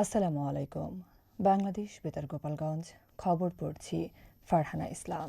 আসসালামু আলাইকুম। বাংলাদেশ বেতার গোপালগঞ্জ খবর পড়ছি ফারহানা ইসলাম।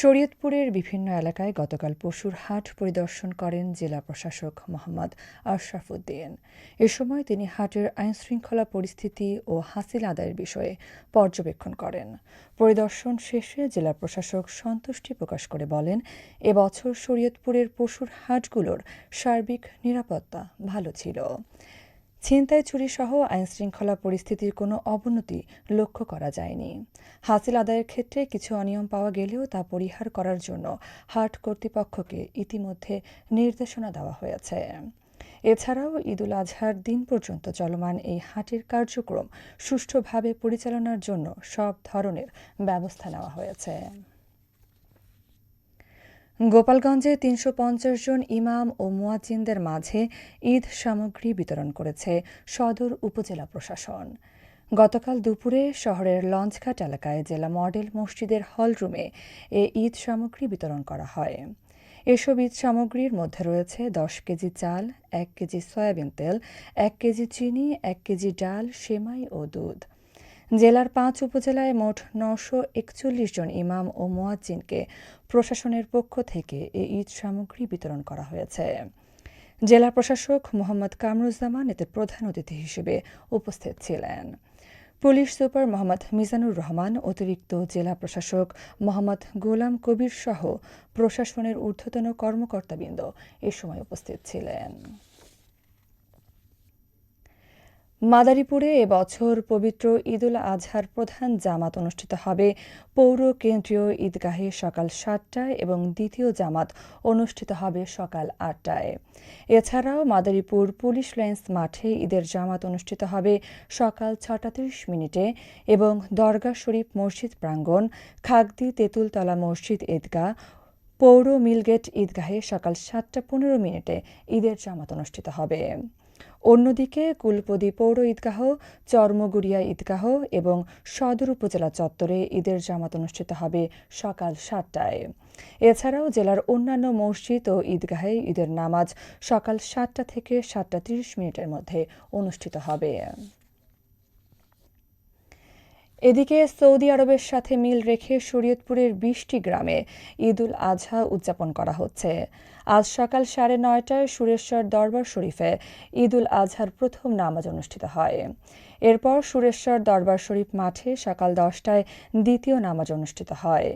শরীয়তপুরের বিভিন্ন এলাকায় গতকাল পশুর হাট পরিদর্শন করেন জেলা প্রশাসক মোহাম্মদ আশরাফ উদ্দিন এ সময় তিনি হাটের আইনশৃঙ্খলা পরিস্থিতি ও হাসিল আদায়ের বিষয়ে পর্যবেক্ষণ করেন। পরিদর্শন শেষে জেলা প্রশাসক সন্তুষ্টি প্রকাশ করে বলেন এবছর শরীয়তপুরের পশুর হাটগুলোর সার্বিক নিরাপত্তা ভালো ছিল। ছিনতাই চুরি সহ আইনশৃঙ্খলা পরিস্থিতির কোনো অবনতি লক্ষ্য করা যায়নি। হাসিল আদায়ের ক্ষেত্রে কিছু অনিয়ম পাওয়া গেলেও তা পরিহার করার জন্য হাট কর্তৃপক্ষকে ইতিমধ্যে নির্দেশনা দেওয়া হয়েছে। এছাড়াও ঈদুল আজহার দিন পর্যন্ত চলমান এই হাটের কার্যক্রম সুষ্ঠুভাবে পরিচালনার জন্য সব ধরনের ব্যবস্থা নেওয়া হয়েছে। গোপালগঞ্জে তিনশো পঞ্চাশ জন ইমাম ও মুয়াজ্জিনদের মাঝে ঈদ সামগ্রী বিতরণ করেছে সদর উপজেলা প্রশাসন। গতকাল দুপুরে শহরের লঞ্চঘাট এলাকায় জেলা মডেল মসজিদের হলরুমে এ ঈদ সামগ্রী বিতরণ করা হয়। এসব ঈদ সামগ্রীর মধ্যে রয়েছে দশ কেজি চাল, এক কেজি সয়াবিন তেল, এক কেজি চিনি, এক কেজি ডাল, সেমাই ও দুধ। জেলার পাঁচ উপজেলায় মোট নশো একচল্লিশ জন ইমাম ও মোয়াজ্জিনকে প্রশাসনের পক্ষ থেকে এই ঈদ সামগ্রী বিতরণ করা হয়েছে। জেলা প্রশাসক মোহাম্মদ কামরুজ্জামান এতে প্রধান অতিথি হিসেবে উপস্থিত ছিলেন। পুলিশ সুপার মোহাম্মদ মিজানুর রহমান, অতিরিক্ত জেলা প্রশাসক মোহাম্মদ গোলাম কবির সহ প্রশাসনের ঊর্ধ্বতন কর্মকর্তাবৃন্দ এ সময় উপস্থিত ছিলেন। মাদারীপুরে এবছর পবিত্র ঈদুল আজহার প্রধান জামাত অনুষ্ঠিত হবে। পৌর কেন্দ্রীয় ঈদগাহে সকাল সাতটায় এবং দ্বিতীয় জামাত অনুষ্ঠিত হবে সকাল আটটায়। এছাড়াও মাদারীপুর পুলিশ লাইন্স মাঠে ঈদের জামাত অনুষ্ঠিত হবে সকাল ছটা তিরিশ মিনিটে এবং দরগা শরীফ মসজিদ প্রাঙ্গণ, খাগদি তেঁতুলতলা মসজিদ ঈদগাহ, পৌর মিলগেট ঈদগাহে সকাল সাতটা পনেরো মিনিটে ঈদের জামাত অনুষ্ঠিত হবে। অন্যদিকে কুলপদী পৌর ঈদগাহ, চর্মগুড়িয়া ঈদগাহ এবং সদর উপজেলা চত্বরে ঈদের জামাত অনুষ্ঠিত হবে সকাল সাতটায়। এছাড়াও জেলার অন্যান্য মসজিদ ও ঈদগাহে ঈদের নামাজ সকাল সাতটা থেকে সাতটা তিরিশ মিনিটের মধ্যে অনুষ্ঠিত হবে। এদিকে সৌদি আরবের সাথে মিল রেখে শরীয়তপুরের বিশটি গ্রামে ঈদ উল আজহা উদযাপন করা হচ্ছে। আজ সকাল সাড়ে নয়টায় সুরেশ্বর দরবার শরীফে ঈদ উল আজহার প্রথম নামাজ অনুষ্ঠিত হয়। এরপর সুরেশ্বর দরবার শরীফ মাঠে সকাল দশটায় দ্বিতীয় নামাজ অনুষ্ঠিত হয়।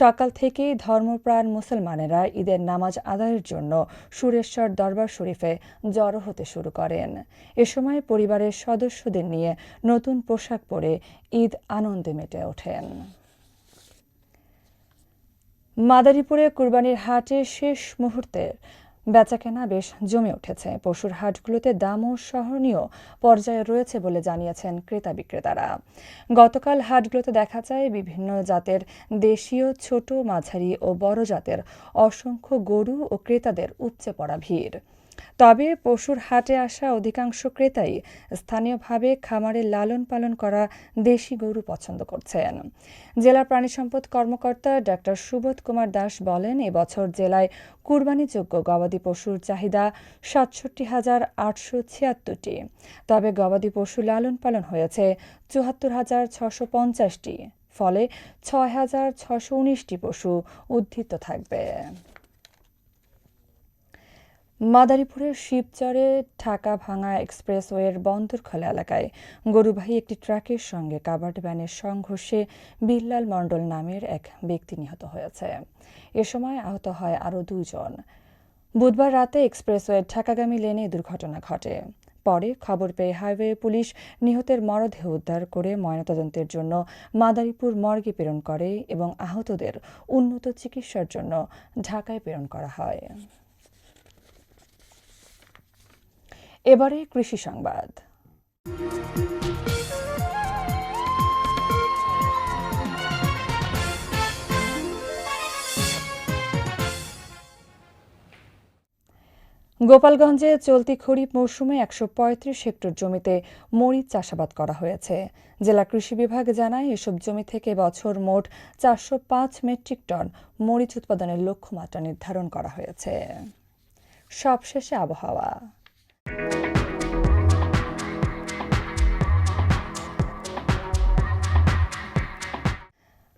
সকাল থেকেই ধর্মপ্রাণ মুসলমানেরা ঈদের নামাজ আদায়ের জন্য সুরেশ্বর দরবার শরীফে জড়ো হতে শুরু করেন। এ সময় পরিবারের সদস্যদের নিয়ে নতুন পোশাক পরে ঈদ আনন্দে মেটে ওঠেন। মাদারীপুরে কুরবানির হাটে শেষ মুহূর্তে বেচাকেনা বেশ জমে উঠেছে। পশুর হাটগুলোতে দামও সহনীয় পর্যায়ে রয়েছে বলে জানিয়েছেন ক্রেতা বিক্রেতারা। গতকাল হাটগুলোতে দেখা যায়, বিভিন্ন জাতের দেশীয়, ছোট, মাঝারি ও বড় জাতের অসংখ্য গরু ও ক্রেতাদের উপচে পড়া ভিড়। তবে পশুর হাটে আসা অধিকাংশ ক্রেতাই স্থানীয়ভাবে খামারে লালন পালন করা দেশি গরু পছন্দ করছেন। জেলা প্রাণী সম্পদ কর্মকর্তা ডাক্তার সুবোধ কুমার দাস বলেন, এবছর জেলায় কুরবানিযোগ্য গবাদি পশুর চাহিদা সাতষট্টি হাজার আটশো ছিয়াত্তরটি। তবে গবাদি পশু লালন পালন হয়েছে চুয়াত্তর হাজার ছশো পঞ্চাশটি। ফলে ছয় হাজার ছশো উনিশটি পশু উদ্ধৃত থাকবে। মাদারীপুরের শিবচরে ঢাকা ভাঙা এক্সপ্রেসওয়ের বন্দরখলা এলাকায় গরুবাহী একটি ট্রাকের সঙ্গে কাবার্ড ভ্যানের সংঘর্ষে বিল্লাল মণ্ডল নামের এক ব্যক্তি নিহত হয়েছে। এ সময় আহত হয় আরও দুজন। বুধবার রাতে এক্সপ্রেসওয়ের ঢাকাগামী লেনে দুর্ঘটনা ঘটে। পরে খবর পেয়ে হাইওয়ে পুলিশ নিহতের মরদেহ উদ্ধার করে ময়নাতদন্তের জন্য মাদারীপুর মর্গে প্রেরণ করে এবং আহতদের উন্নত চিকিৎসার জন্য ঢাকায় প্রেরণ করা হয়। এবারে কৃষি সংবাদ। গোপালগঞ্জে চলতি খরিফ মৌসুমে একশো পঁয়ত্রিশ হেক্টর জমিতে মরিচ চাষাবাদ করা হয়েছে। জেলা কৃষি বিভাগ জানায়, এসব জমি থেকে বছর মোট চারশো পাঁচ মেট্রিক টন মরিচ উৎপাদনের লক্ষ্যমাত্রা নির্ধারণ করা হয়েছে। সবশেষে আবহাওয়া।